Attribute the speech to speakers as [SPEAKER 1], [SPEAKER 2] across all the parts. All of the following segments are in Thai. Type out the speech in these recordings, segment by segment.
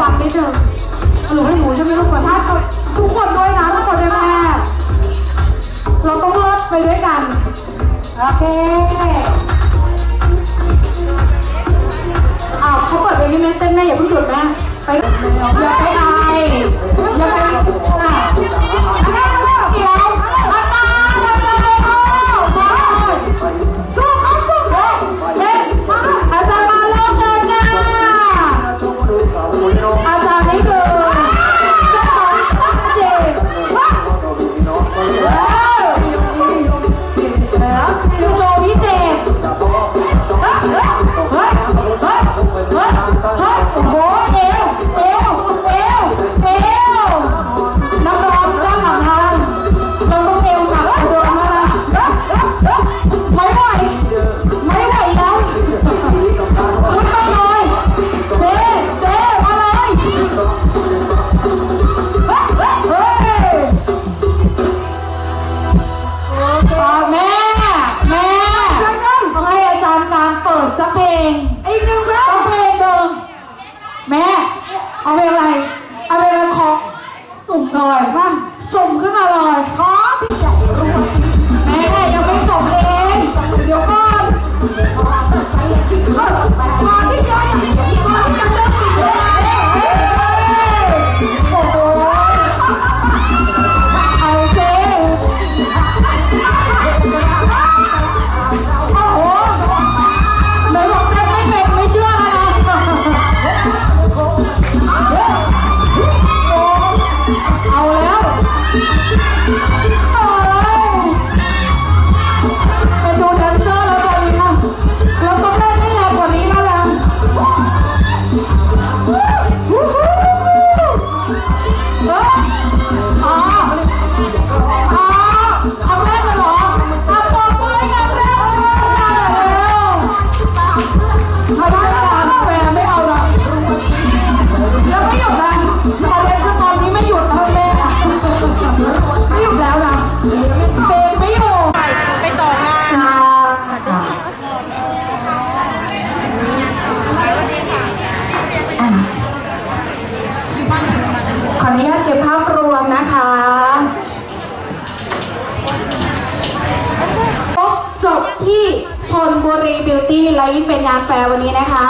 [SPEAKER 1] ฟังนิดนึงหรือให้หนูจะไม่รู้ก่อนถ้าทุกคนด้วยนะทุกคนด้แม่เราต้องเลิศไปด้วยกัน
[SPEAKER 2] โอเค
[SPEAKER 1] อ้าวเขาเปิดเพลงนี้แม่เต้นแม่อย่าเพิ่งหยุดแม่ไปอย่าไปออย่าไป de corpo Beauty Life เป็นงานแฟร์วันนี้นะคะ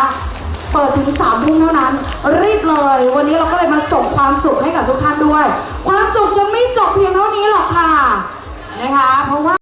[SPEAKER 1] เปิดถึงสามทุ่มเท่านั้น รีบเลย วันนี้เราก็เลยมาส่งความสุขให้กับทุกท่านด้วย ความสุขยังไม่จบเพียงเท่านี้หรอกค่ะนะคะ เพราะว่า